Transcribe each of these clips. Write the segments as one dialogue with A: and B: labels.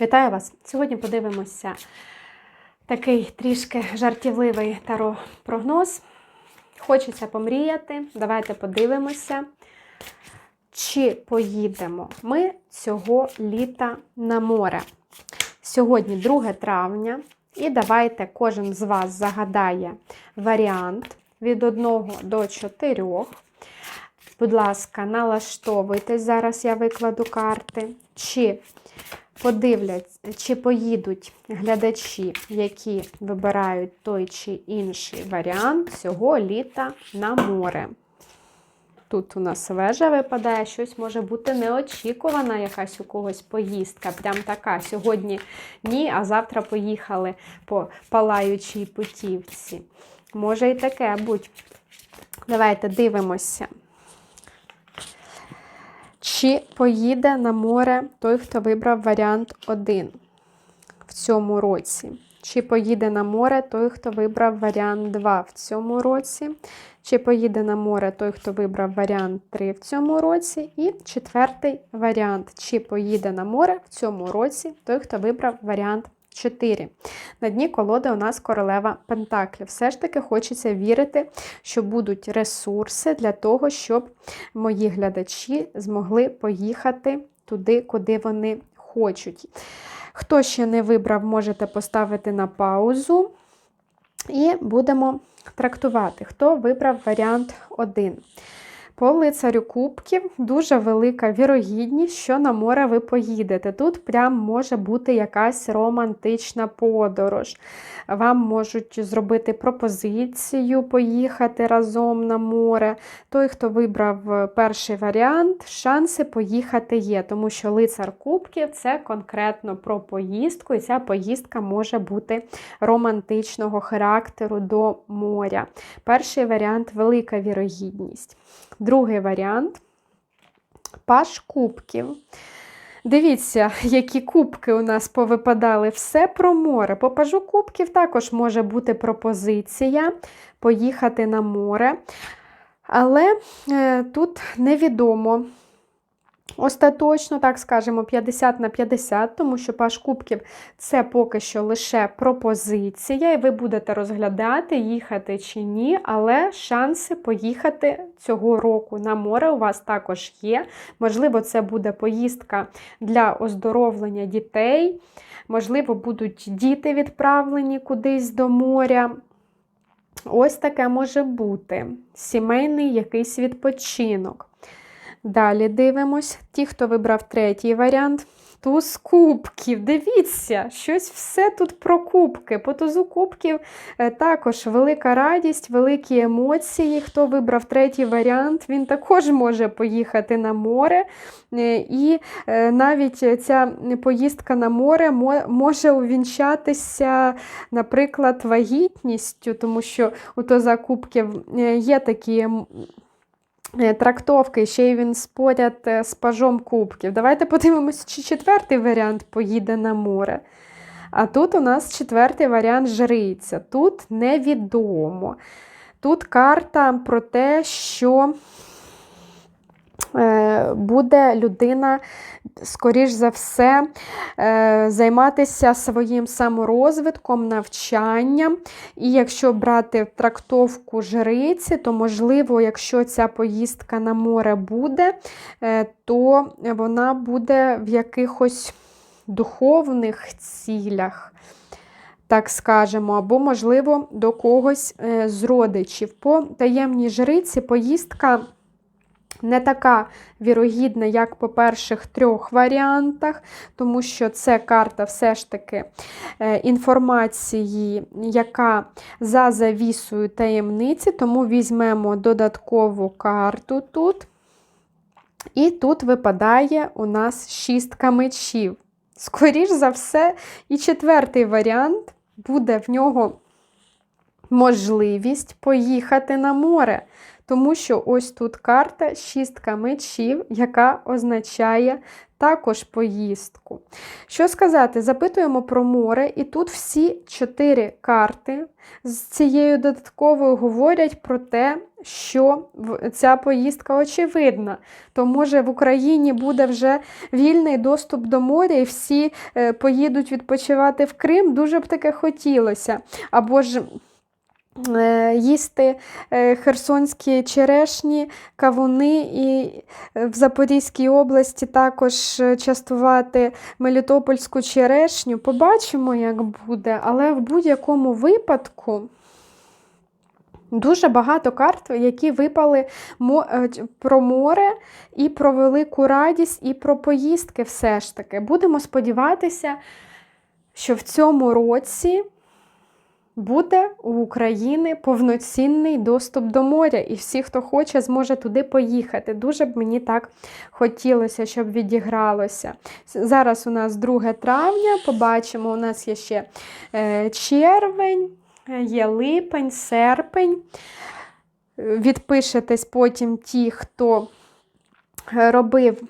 A: Вітаю вас! Сьогодні подивимося такий трішки жартівливий таро-прогноз. Хочеться помріяти. Давайте подивимося, чи поїдемо ми цього літа на море. Сьогодні 2 травня, і давайте кожен з вас загадає варіант від 1 до 4. Будь ласка, налаштовуйтесь, зараз я викладу карти. Чи подивляться, чи поїдуть глядачі, які вибирають той чи інший варіант цього літа на море. Тут у нас вежа випадає, щось може бути неочікувана, якась у когось поїздка. Прям така. Сьогодні ні, а завтра поїхали по палаючій путівці. Може і таке будь. Давайте дивимося. Чи поїде на море той, хто вибрав варіант 1 в цьому році? Чи поїде на море той, хто вибрав варіант 2 в цьому році? Чи поїде на море той, хто вибрав варіант 3 в цьому році? І четвертий варіант. Чи поїде на море в цьому році той, хто вибрав варіант 4. На дні колоди у нас королева Пентаклів. Все ж таки хочеться вірити, що будуть ресурси для того, щоб мої глядачі змогли поїхати туди, куди вони хочуть. Хто ще не вибрав, можете поставити на паузу. І будемо трактувати, хто вибрав варіант 1. По лицарю кубків дуже велика вірогідність, що на море ви поїдете. Тут прям може бути якась романтична подорож. Вам можуть зробити пропозицію поїхати разом на море. Той, хто вибрав перший варіант, шанси поїхати є, тому що лицар кубків це конкретно про поїздку, і ця поїздка може бути романтичного характеру до моря. Перший варіант велика вірогідність. Другий варіант паш кубків. Дивіться, які кубки у нас повипадали. Все про море. По пажу кубків також може бути пропозиція поїхати на море. Але е, тут невідомо. Остаточно, так скажемо, 50 на 50, тому що паш кубків це поки що лише пропозиція, і ви будете розглядати, їхати чи ні, але шанси поїхати цього року на море у вас також є. Можливо, це буде поїздка для оздоровлення дітей, можливо, будуть діти відправлені кудись до моря. Ось таке може бути сімейний якийсь відпочинок. Далі дивимось. Ті, хто вибрав третій варіант. Туз кубків. Дивіться, щось все тут про кубки. По тузу кубків е, також велика радість, великі емоції. Хто вибрав третій варіант, він також може поїхати на море. Е, І е, навіть ця поїздка на море може увінчатися, наприклад, вагітністю, тому що у туза кубків є такі. Трактовки, ще й він споряд з пажом кубків. Давайте подивимося, чи четвертий варіант поїде на море. А тут у нас четвертий варіант жриця. Тут невідомо. Тут карта про те, що буде людина, скоріш за все, займатися своїм саморозвитком, навчанням. І якщо брати трактовку жриці, то, можливо, якщо ця поїздка на море буде, то вона буде в якихось духовних цілях. Так скажемо, або, можливо, до когось з родичів. По таємній жриці поїздка не така вірогідна, як по перших трьох варіантах, тому що це карта все ж таки інформації, яка за завісою таємниці, тому візьмемо додаткову карту тут. І тут випадає у нас шістка мечів. Скоріш за все, і четвертий варіант буде в нього можливість поїхати на море. Тому що ось тут карта шістка мечів, яка означає також поїздку. Що сказати? Запитуємо про море, і тут всі чотири карти з цією додатковою говорять про те, що ця поїздка очевидна. То може в Україні буде вже вільний доступ до моря, і всі е, поїдуть відпочивати в Крим. Дуже б таке хотілося. Або ж їсти е, херсонські черешні, кавуни і е, в Запорізькій області також е, частувати Мелітопольську черешню. Побачимо, як буде, але в будь-якому випадку. Дуже багато карт, які випали е, про море і про велику радість, і про поїздки все ж таки. Будемо сподіватися, що в цьому році буде у України повноцінний доступ до моря, і всі, хто хоче, зможе туди поїхати. Дуже б мені так хотілося, щоб відігралося. Зараз у нас 2 травня, побачимо, у нас є ще е, червень, е, є липень, серпень. Е, Відпишетесь потім ті, хто робив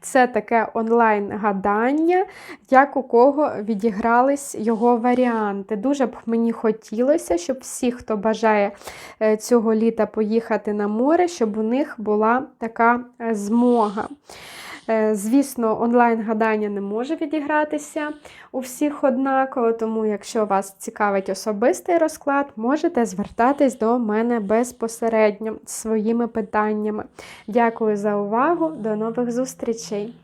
A: це таке онлайн-гадання, як у кого відігрались його варіанти. Дуже б мені хотілося, щоб всі, хто бажає е, цього літа поїхати на море, щоб у них була така е, змога. Е, Звісно, онлайн-гадання не може відігратися у всіх однаково, тому якщо вас цікавить особистий розклад, можете звертатись до мене безпосередньо з своїми питаннями. Дякую за увагу, до нових зустрічей!